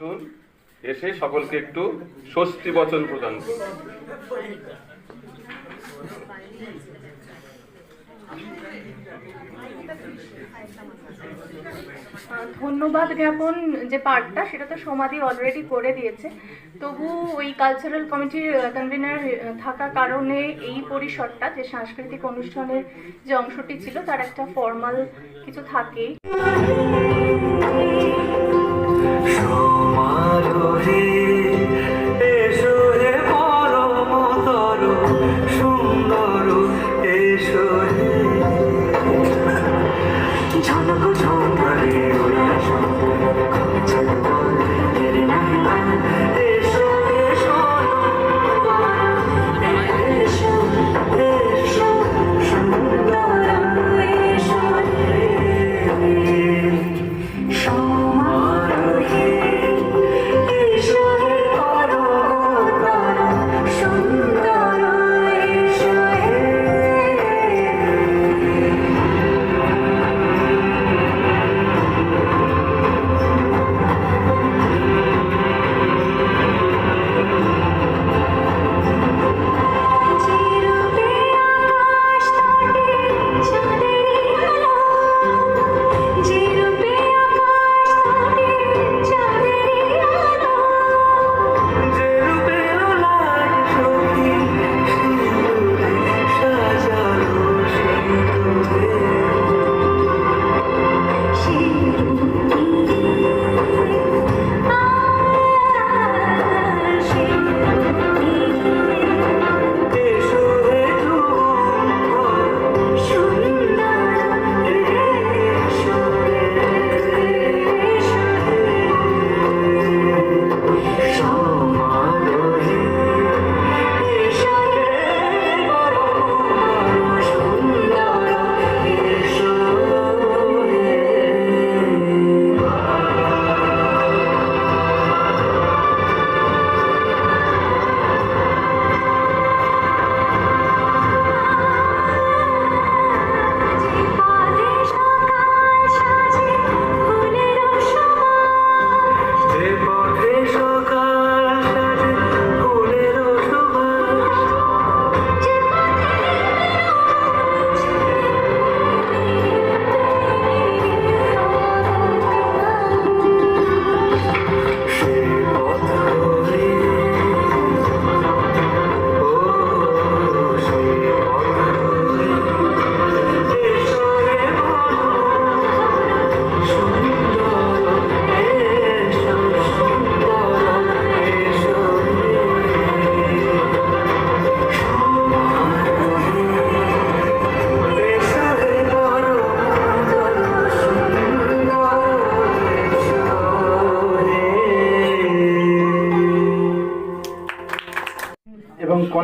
আসুন, এসে সকলকে একটু স্বস্তি বচন প্রদান ধন্যবাদ জ্ঞাপন যে পার্টটা সেটা তো সমাধি অলরেডি করে দিয়েছে। তবু ওই কালচারাল কমিটির কনভেনার থাকা কারণে এই পরিসরটা, যে সাংস্কৃতিক অনুষ্ঠানের যে অংশটি ছিল, তার একটা ফর্মাল কিছু থাকে সমারোহে এসো হে পরমতর সুন্দর এসো হে। ঝলক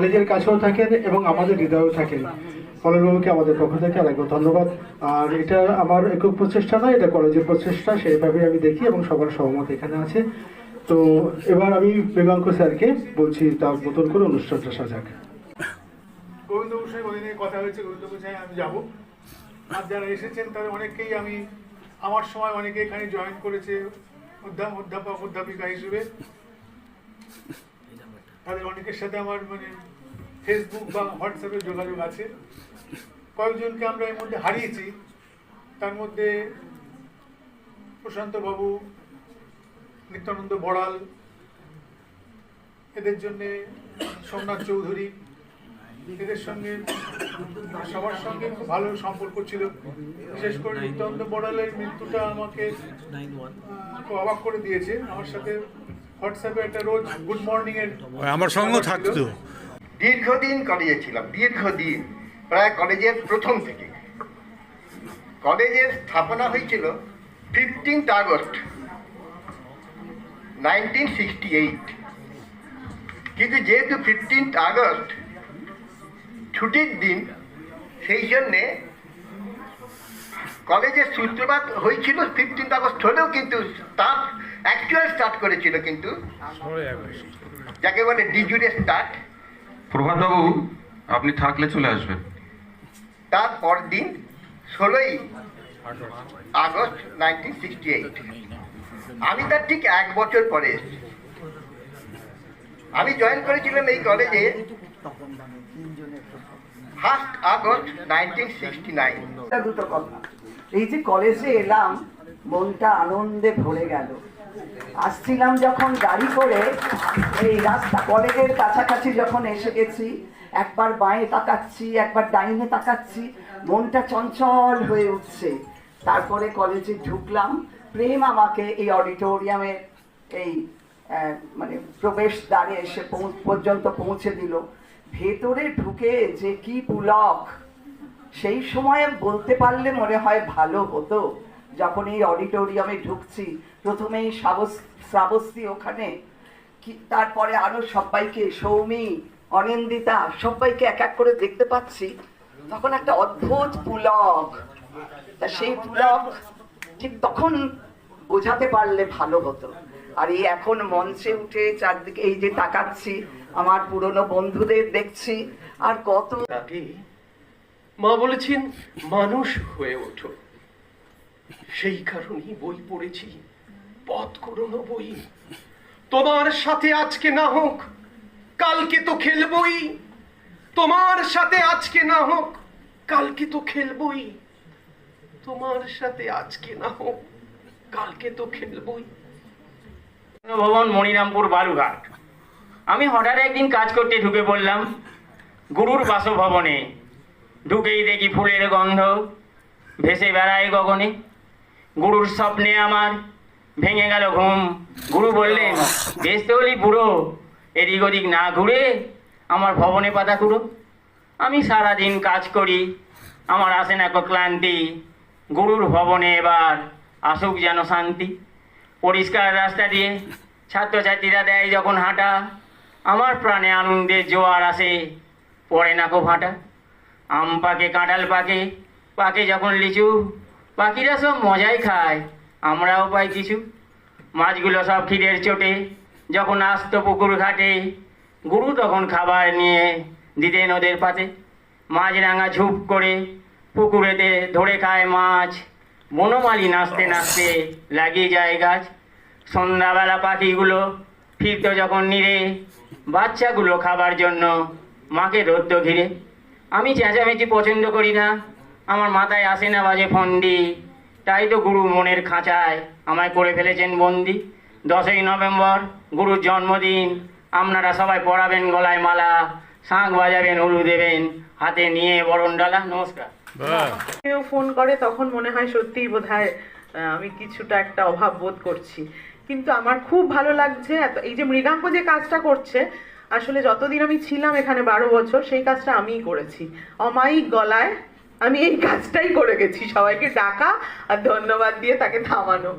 কলেজের কাছেও থাকেন এবং আমাদের হৃদয়েও থাকেন। কলেজবাবুকে আমাদের পক্ষ থেকে আরেকবার ধন্যবাদ। আর এটা আমার একক প্রচেষ্টা নয়, এটা কলেজের প্রচেষ্টা সেইভাবে আমি দেখি এবং সবার সহমত এখানে আছে। তো এবার আমি বেগাঙ্ক স্যারকে বলছি তার মতন করে অনুষ্ঠানটা সাজাক। গোবিন্দ গোসাই ওই কথা হয়েছে গোবিন্দ আমি যাব। আর যারা এসেছেন, তাদের অনেককেই আমি, আমার সময় অনেকে এখানে জয়েন করেছে অধ্যা- অধ্যাপক অধ্যাপিকা হিসেবে। তাদের অনেকের সাথে আমার মানে ফেসবুক বা হোয়াটসঅ্যাপে যোগাযোগ আছে। কয়েকজনকে আমরা এর মধ্যে হারিয়েছি। তার মধ্যে প্রশান্তবাবু নিত্যানন্দ বড়াল এদের জন্যে সোমনাথ চৌধুরী এদের সঙ্গে সবার সঙ্গে খুব ভালো সম্পর্ক ছিল। বিশেষ করে নিত্যানন্দ বড়ালের মৃত্যুটা আমাকে খুব অবাক করে দিয়েছে। আমার সাথে হোয়াটসঅ্যাপে একটা রোজ গুড মর্নিং এর আমার সঙ্গে থাকতো। দীর্ঘদিন কলেজে ছিলাম দীর্ঘদিন প্রায় কলেজের প্রথম থেকে। কলেজের স্থাপনা হয়েছিল fifteenth August nineteen sixty eight কিন্তু যেহেতু ফিফটিন্থ আগস্ট ছুটির দিন সেই জন্যে কলেজের সূত্রপাত হয়েছিল ফিফটিন্থ আগস্ট হলেও কিন্তু স্টার্ট অ্যাকচুয়াল স্টার্ট করেছিল কিন্তু যাকে বলে ডিজুরে স্টার্ট প্রভাতবাবু আপনি থাকলে চলে আসবেন। তার পর দিন ষোলোই আগস্ট নাইনটিন সিক্সটি এইট আমি তার ঠিক এক বছর পরে আমি জয়েন করেছিলাম এই কলেজে first August nineteen sixty nine দুটো কথা। এই যে কলেজে এলাম মনটা আনন্দে ভরে গেল। আসছিলাম যখন গাড়ি করে, এই রাস্তা, কলেজের কাছাকাছি যখন এসে গেছি, একবার বাঁয়ে তাকাচ্ছি, একবার ডাইনে তাকাচ্ছি, মনটা চঞ্চল হয়ে উঠছে। তারপরে কলেজে ঢুকলাম। প্রেম আমাকে এই অডিটোরিয়ামে এই মানে প্রবেশ দ্বারে এসে পর্যন্ত পৌঁছে দিল। ভেতরে ঢুকে যে কি পুলক, সেই সময় বলতে পারলে মনে হয় ভালো হতো। যখন এই অডিটোরিয়ামে ঢুকছি। প্রথমেই শ্রাবস- শ্রাবস্তি ওখানে। কি তারপরে আরও সবাইকে, সৌমি, অনিন্দিতা, সবাইকে এক এক করে দেখতে পাচ্ছি। তখন একটা অদ্ভুত পুলক। তা সেই পুলক ঠিক তখন বোঝাতে পারলে ভালো হতো। আর এই এখন মঞ্চে উঠে চারদিকে এই যে তাকাচ্ছি, আমার পুরনো বন্ধুদের দেখছি, আর কত মা বলেছেন, মানুষ হয়ে ওঠো। সেই কারণেই বই পড়েছি। পথ করোনো বই। তোমার সাথে আজকে না হোক, কালকে তো খেলবই। তোমার সাথে আজকে না হোক, কালকে তো খেলবই। তোমার সাথে আজকে না হোক, কালকে তো খেলবই। ভবন মণিরামপুর বালুঘাট আমি হঠাৎ একদিন কাজ করতে ঢুকে পড়লাম গুরুর বাসভবনে। ঢুকেই দেখি ফুলের গন্ধ, ভেসে বেড়ায় গগনে। গুরুর স্বপ্নে আমার ভেঙে গেল ঘুম। গুরু বললেন বেসতে হলি বুড়ো, এদিক ওদিক না ঘুরে আমার ভবনে পাতা কুড়ো আমি সারাদিন কাজ করি, আমার আসে না ক্লান্তি। গুরুর ভবনে এবার আসুক যেন শান্তি। পরিষ্কার রাস্তা দিয়ে ছাত্রছাত্রীরা দেয় যখন হাঁটা। আমার প্রাণে আনন্দের জোয়ার আসে, পড়ে না কো ভাঁটা। আম পাকে, কাঁঠাল পাকে পাকে যখন লিচু পাখিরা সব মজাই খায়, আমরাও পাই কিছু। মাছগুলো সব খিদের চোটে, যখন আসত পুকুর ঘাটে, গুরু তখন খাবার নিয়ে দিতেন ওদের পাতে। মাছরাঙা ঝুপ করে পুকুরেতে ধরে খায় মাছ। বনমালি নাচতে নাচতে লাগিয়ে যায় গাছ। সন্ধ্যাবেলা পাখিগুলো ফিরতো যখন নিরে, বাচ্চাগুলো খাবার জন্য মাকে ধরত ঘিরে। আমি চেঁচামেচি পছন্দ করি না আমার মাথায় আসে না বাজে ফন্ডি। তাই তো গুরু মনের খাঁচায় আমায় করে ফেলেছেন বন্দি। দশই নভেম্বর গুরুর জন্মদিন। আপনারা সবাই পড়াবেন গলায় মালা শাঁখ বাজাবেন হলু দেবেন হাতে নিয়ে বরণ ডালা। নমস্কার। কেউ ফোন করে তখন মনে হয় সত্যিই বোধ আমি কিছুটা একটা অভাব বোধ করছি। কিন্তু আমার খুব ভালো লাগছে এত এই যে মৃগাঙ্ক যে কাজটা করছে আসলে যতদিন আমি ছিলাম এখানে বারো বছর সেই কাজটা আমিই করেছি। অমায়িক গলায় আমি এই কাজটাই করে গেছি, সবাইকে ডাকা আর ধন্যবাদ দিয়ে তাকে থামানো।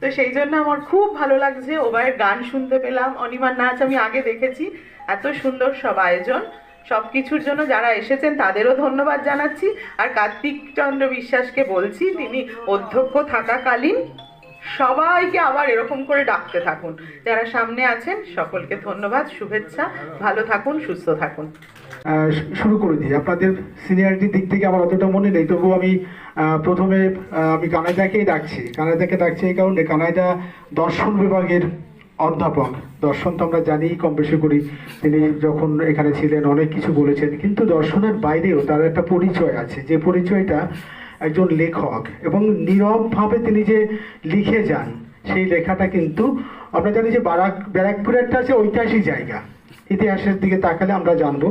তো সেই জন্য আমার খুব ভালো লাগছে, ওবায়ের গান শুনতে পেলাম। অনিমার নাচ আমি আগে দেখেছি, এত সুন্দর সব আয়োজন। সব কিছুর জন্য যারা এসেছেন তাদেরও ধন্যবাদ জানাচ্ছি। আর কার্তিক চন্দ্র বিশ্বাসকে বলছি, তিনি অধ্যক্ষ থাকাকালীন সবাইকে আবার এরকম করে ডাকতে থাকুন। যারা সামনে আছেন, সকলকে ধন্যবাদ, শুভেচ্ছা। ভালো থাকুন, সুস্থ থাকুন। শুরু করে দিই। আপনাদের সিনিয়রিটির দিক থেকে আমার অতটা মনে নেই, তবুও আমি প্রথমে আমি কানাইদাকেই ডাকছি। কানাইদাকে ডাকছি এই কারণে কানাইদা দর্শন বিভাগের অধ্যাপক। দর্শন তো আমরা জানি কম বেশি করি। তিনি যখন এখানে ছিলেন, অনেক কিছু বলেছেন। কিন্তু দর্শনের বাইরেও তার একটা পরিচয় আছে। যে পরিচয়টা একজন লেখক এবং নীরবভাবে তিনি যে লিখে যান, সেই লেখাটা কিন্তু আমরা জানি যে বারাক ব্যারাকপুরে একটা আছে ঐতিহাসিক জায়গা। ইতিহাসের দিকে তাকালে আমরা জানব।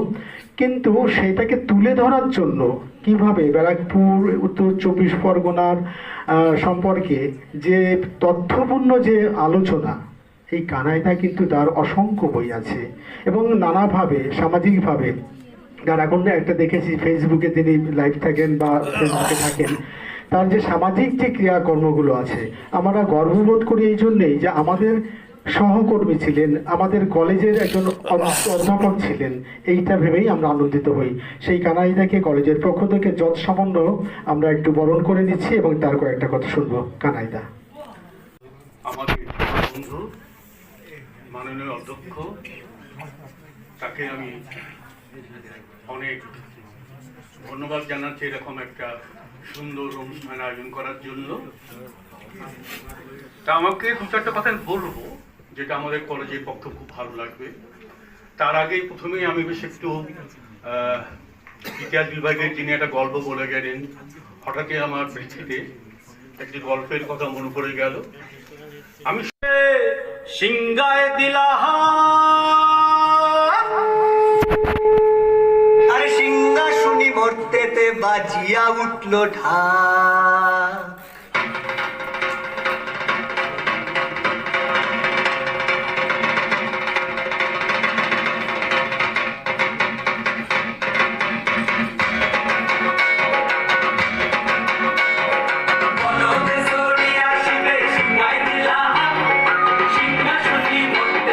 কিন্তু সেটাকে তুলে ধরার জন্য কীভাবে ব্যারাকপুর, উত্তর চব্বিশ পরগনার সম্পর্কে যে তথ্যপূর্ণ যে আলোচনা, এই কানাইদা কিন্তু তার অসংখ্য বই আছে। এবং নানাভাবে, সামাজিকভাবে এখন একটা দেখেছি ফেসবুকে তিনি লাইভ থাকেন বা ফেসবুকে থাকেন, তার যে সামাজিক যে ক্রিয়াকর্মগুলো আছে, আমরা গর্ববোধ করি এই জন্যেই যে আমাদের সহকর্মী ছিলেন, আমাদের কলেজের একজন অধ্যাপক ছিলেন। এইটা ভেবেই আমরা আনন্দিত হই। সেই কানাইদাকে কলেজের পক্ষ থেকে যত সামান্য আমরা একটু বরণ করে নিচ্ছি এবং তার কয়েকটা কথা শুনব। কানাইদা। আমাদের মাননীয় অধ্যক্ষ, তাকে আমি অনেক ধন্যবাদ জানাচ্ছি এরকম একটা সুন্দর অনুষ্ঠান আয়োজন করার জন্য। তা আমাকে দু চারটা কথা বলব। যেটা আমাদের কলেজের পক্ষে খুব ভালো লাগবে। তার আগে প্রথমেই আমি বেশ একটু ইতিহাস বিভাগের যিনি একটা গল্প বলে গেলেন, হঠাৎই আমার পৃথিবীতে একটি গল্পের কথা মনে পড়ে গেল। আমি সিংগায় দিলা আরে সিংহাসুনি মর্তেতে বাজিয়া উঠল ঢা